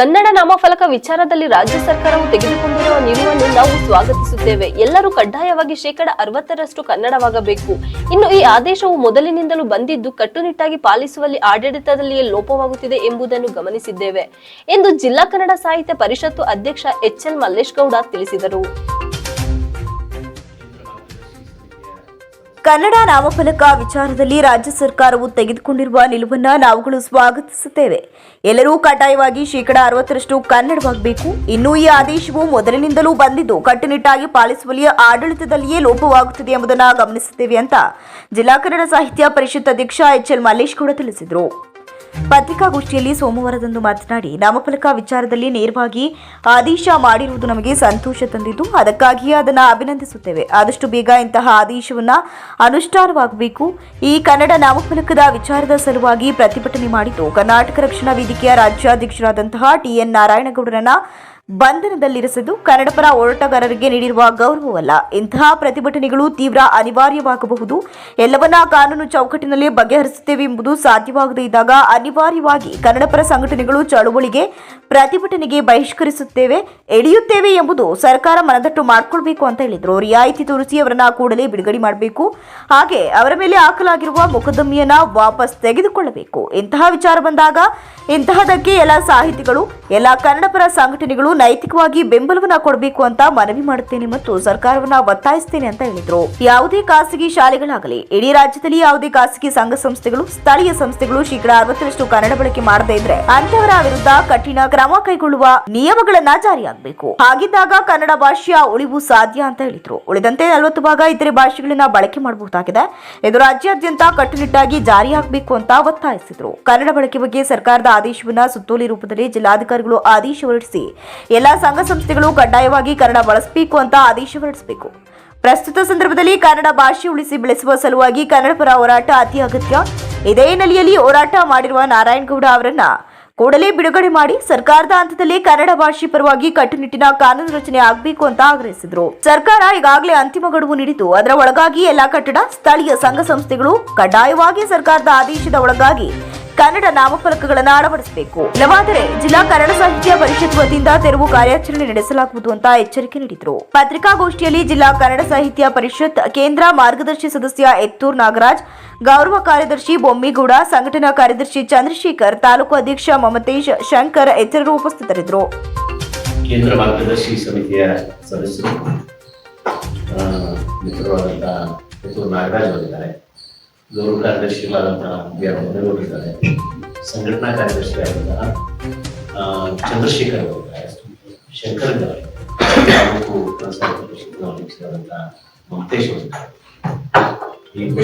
ಕನ್ನಡ ನಾಮಫಲಕ ವಿಚಾರದಲ್ಲಿ ರಾಜ್ಯ ಸರ್ಕಾರವು ತೆಗೆದುಕೊಂಡಿರುವ ನಿಲುವನ್ನು ನಾವು ಸ್ವಾಗತಿಸುತ್ತೇವೆ. ಎಲ್ಲರೂ ಕಡ್ಡಾಯವಾಗಿ ಶೇಕಡ ಅರವತ್ತರಷ್ಟು ಕನ್ನಡವಾಗಬೇಕು. ಇನ್ನು ಈ ಆದೇಶವು ಮೊದಲಿನಿಂದಲೂ ಬಂದಿದ್ದು ಕಟ್ಟುನಿಟ್ಟಾಗಿ ಪಾಲಿಸುವಲ್ಲಿ ಆಡಳಿತದಲ್ಲಿಯೇ ಲೋಪವಾಗುತ್ತಿದೆ ಎಂಬುದನ್ನು ಗಮನಿಸಿದ್ದೇವೆ ಎಂದು ಜಿಲ್ಲಾ ಕನ್ನಡ ಸಾಹಿತ್ಯ ಪರಿಷತ್ತು ಅಧ್ಯಕ್ಷ ಎಚ್ ಎಲ್ ಮಲ್ಲೇಶ್ ಗೌಡ ತಿಳಿಸಿದರು. ಕನ್ನಡ ನಾಮಫಲಕ ವಿಚಾರದಲ್ಲಿ ರಾಜ್ಯ ಸರ್ಕಾರವು ತೆಗೆದುಕೊಂಡಿರುವ ನಿಲುವನ್ನ ನಾವುಗಳು ಸ್ವಾಗತಿಸುತ್ತೇವೆ. ಎಲ್ಲರೂ ಕಡ್ಡಾಯವಾಗಿ ಶೇಕಡ ಅರವತ್ತರಷ್ಟು ಕನ್ನಡವಾಗಬೇಕು. ಇನ್ನು ಈ ಆದೇಶವು ಮೊದಲಿನಿಂದಲೂ ಬಂದಿದ್ದು, ಕಟ್ಟುನಿಟ್ಟಾಗಿ ಪಾಲಿಸುವಲ್ಲಿ ಆಡಳಿತದಲ್ಲಿಯೇ ಲೋಪವಾಗುತ್ತಿದೆ ಎಂಬುದನ್ನು ಗಮನಿಸುತ್ತೇವೆ ಅಂತ ಜಿಲ್ಲಾ ಕನ್ನಡ ಸಾಹಿತ್ಯ ಪರಿಷತ್ ಅಧ್ಯಕ್ಷ ಎಚ್ ಎಲ್ ಮಲ್ಲೇಶ್ ಕೂಡ ತಿಳಿಸಿದರು. ಪತ್ರಿಕಾಗೋಷ್ಠಿಯಲ್ಲಿ ಸೋಮವಾರದಂದು ಮಾತನಾಡಿ, ನಾಮಫಲಕ ವಿಚಾರದಲ್ಲಿ ನೇರವಾಗಿ ಆದೇಶ ಮಾಡಿರುವುದು ನಮಗೆ ಸಂತೋಷ ತಂದಿದ್ದು, ಅದಕ್ಕಾಗಿಯೇ ಅದನ್ನು ಅಭಿನಂದಿಸುತ್ತೇವೆ. ಆದಷ್ಟು ಬೇಗ ಇಂತಹ ಆದೇಶವನ್ನ ಅನುಷ್ಠಾನವಾಗಬೇಕು. ಈ ಕನ್ನಡ ನಾಮಫಲಕದ ವಿಚಾರದ ಸಲುವಾಗಿ ಪ್ರತಿಭಟನೆ ಮಾಡಿದ್ದು, ಕರ್ನಾಟಕ ರಕ್ಷಣಾ ವೇದಿಕೆಯ ರಾಜ್ಯಾಧ್ಯಕ್ಷರಾದಂತಹ ಟಿಎನ್ ನಾರಾಯಣಗೌಡರನ್ನ ಬಂಧನದಲ್ಲಿರಿಸಿದ್ದು ಕನ್ನಡಪರ ಹೋರಾಟಗಾರರಿಗೆ ನೀಡಿರುವ ಗೌರವವಲ್ಲ. ಇಂತಹ ಪ್ರತಿಭಟನೆಗಳು ತೀವ್ರ ಅನಿವಾರ್ಯವಾಗಬಹುದು. ಎಲ್ಲವನ್ನ ಕಾನೂನು ಚೌಕಟ್ಟಿನಲ್ಲಿ ಬಗೆಹರಿಸುತ್ತೇವೆ ಎಂಬುದು ಸಾಧ್ಯವಾಗದೇ ಇದ್ದಾಗ ಅನಿವಾರ್ಯವಾಗಿ ಕನ್ನಡಪರ ಸಂಘಟನೆಗಳು ಚಳುವಳಿಗೆ, ಪ್ರತಿಭಟನೆಗೆ ಬಹಿಷ್ಕರಿಸುತ್ತೇವೆ, ಎಳೆಯುತ್ತೇವೆ ಎಂಬುದು ಸರ್ಕಾರ ಮನದಟ್ಟು ಮಾಡಿಕೊಳ್ಬೇಕು ಅಂತ ಹೇಳಿದರು. ರಿಯಾಯಿತಿ ತೋರಿಸಿ ಅವರನ್ನ ಕೂಡಲೇ ಬಿಡುಗಡೆ ಮಾಡಬೇಕು. ಹಾಗೆ ಅವರ ಮೇಲೆ ಹಾಕಲಾಗಿರುವ ಮೊಕದ್ದಮೆಯನ್ನ ವಾಪಸ್ ತೆಗೆದುಕೊಳ್ಳಬೇಕು. ಇಂತಹ ವಿಚಾರ ಬಂದಾಗ ಇಂತಹದಕ್ಕೆ ಎಲ್ಲ ಸಾಹಿತಿಗಳು, ಎಲ್ಲ ಕನ್ನಡಪರ ಸಂಘಟನೆಗಳು ನೈತಿಕವಾಗಿ ಬೆಂಬಲವನ್ನ ಕೊಡಬೇಕು ಅಂತ ಮನವಿ ಮಾಡುತ್ತೇನೆ ಮತ್ತು ಸರ್ಕಾರವನ್ನ ಒತ್ತಾಯಿಸುತ್ತೇನೆ ಅಂತ ಹೇಳಿದ್ರು. ಯಾವುದೇ ಖಾಸಗಿ ಶಾಲೆಗಳಾಗಲಿ, ಇಡೀ ರಾಜ್ಯದಲ್ಲಿ ಯಾವುದೇ ಖಾಸಗಿ ಸಂಘ ಸಂಸ್ಥೆಗಳು, ಸ್ಥಳೀಯ ಸಂಸ್ಥೆಗಳು ಶೇಕಡಾ ಅರವತ್ತರಷ್ಟು ಕನ್ನಡ ಬಳಕೆ ಮಾಡದೇ ಇದ್ರೆ ಅಂತವರ ವಿರುದ್ಧ ಕಠಿಣ ಕ್ರಮ ಕೈಗೊಳ್ಳುವ ನಿಯಮಗಳನ್ನ ಜಾರಿಯಾಗಬೇಕು. ಹಾಗಿದ್ದಾಗ ಕನ್ನಡ ಭಾಷೆಯ ಉಳಿವು ಸಾಧ್ಯ ಅಂತ ಹೇಳಿದ್ರು. ಉಳಿದಂತೆ ನಲವತ್ತು ಭಾಗ ಇತರೆ ಭಾಷೆಗಳನ್ನ ಬಳಕೆ ಮಾಡಬಹುದಾಗಿದೆ. ಇದು ರಾಜ್ಯಾದ್ಯಂತ ಕಟ್ಟುನಿಟ್ಟಾಗಿ ಜಾರಿಯಾಗಬೇಕು ಅಂತ ಒತ್ತಾಯಿಸಿದ್ರು. ಕನ್ನಡ ಬಳಕೆ ಬಗ್ಗೆ ಸರ್ಕಾರದ ಆದೇಶವನ್ನ ಸುತ್ತೋಲೆ ರೂಪದಲ್ಲಿ ಜಿಲ್ಲಾಧಿಕಾರಿಗಳು ಆದೇಶ ಹೊರಡಿಸಿ ಎಲ್ಲಾ ಸಂಘ ಸಂಸ್ಥೆಗಳು ಕಡ್ಡಾಯವಾಗಿ ಕನ್ನಡ ಬಳಸಬೇಕು ಅಂತ ಆದೇಶ ಹೊರಡಿಸಬೇಕು. ಪ್ರಸ್ತುತ ಸಂದರ್ಭದಲ್ಲಿ ಕನ್ನಡ ಭಾಷೆ ಉಳಿಸಿ ಬೆಳೆಸುವ ಸಲುವಾಗಿ ಕನ್ನಡ ಪರ ಹೋರಾಟ ಅತಿ ಅಗತ್ಯ. ಇದೇ ಹಿನ್ನೆಲೆಯಲ್ಲಿ ಹೋರಾಟ ಮಾಡಿರುವ ನಾರಾಯಣಗೌಡ ಅವರನ್ನ ಕೂಡಲೇ ಬಿಡುಗಡೆ ಮಾಡಿ ಸರ್ಕಾರದ ಹಂತದಲ್ಲಿ ಕನ್ನಡ ಭಾಷೆ ಪರವಾಗಿ ಕಟ್ಟುನಿಟ್ಟಿನ ಕಾನೂನು ರಚನೆ ಆಗಬೇಕು ಅಂತ ಆಗ್ರಹಿಸಿದರು. ಸರ್ಕಾರ ಈಗಾಗಲೇ ಅಂತಿಮ ಗಡುವು ನೀಡಿತು ಅದರ ಒಳಗಾಗಿ ಎಲ್ಲಾ ಕಟ್ಟಡ ಸ್ಥಳೀಯ ಸಂಘ ಸಂಸ್ಥೆಗಳು ಕಡ್ಡಾಯವಾಗಿ ಸರ್ಕಾರದ ಆದೇಶದ ಒಳಗಾಗಿ ಕನ್ನಡ ನಾಮಫಲಕಗಳನ್ನು ಅಳವಡಿಸಬೇಕು. ಇಲ್ಲವಾದರೆ ಜಿಲ್ಲಾ ಕನ್ನಡ ಸಾಹಿತ್ಯ ಪರಿಷತ್ ವತಿಯಿಂದ ತೆರವು ಕಾರ್ಯಾಚರಣೆ ನಡೆಸಲಾಗುವುದು ಅಂತ ಎಚ್ಚರಿಕೆ ನೀಡಿದರು. ಪತ್ರಿಕಾಗೋಷ್ಠಿಯಲ್ಲಿ ಜಿಲ್ಲಾ ಕನ್ನಡ ಸಾಹಿತ್ಯ ಪರಿಷತ್ ಕೇಂದ್ರ ಮಾರ್ಗದರ್ಶಿ ಸದಸ್ಯ ಎತ್ತೂರ್ ನಾಗರಾಜ್, ಗೌರವ ಕಾರ್ಯದರ್ಶಿ ಬೊಮ್ಮಿಗೌಡ, ಸಂಘಟನಾ ಕಾರ್ಯದರ್ಶಿ ಚಂದ್ರಶೇಖರ್, ತಾಲೂಕು ಅಧ್ಯಕ್ಷ ಮಮತೇಶ್ ಶಂಕರ್ ಇತರರು ಉಪಸ್ಥಿತರಿದ್ದರು. ಕೇಂದ್ರ ಮಾರ್ಗದರ್ಶಿ ಸಮಿತಿಯ ಸದಸ್ಯರು ಮಿತ್ರರಾದಂತಹ ನಾಗರಾಜ್ ಅವರಿದ್ದಾರೆ. ಗೌರವ ಕಾರ್ಯದರ್ಶಿಗಳಾದಂತಹ ಬಿ ಆರ್ ಸಂಘಟನಾ ಕಾರ್ಯದರ್ಶಿಯಾದಂತಹ ಚಂದ್ರಶೇಖರ್ ಶಂಕರ್ ಇದ್ದಾರೆ ತಾಲೂಕು ಮಮತೇಶ್ ಈ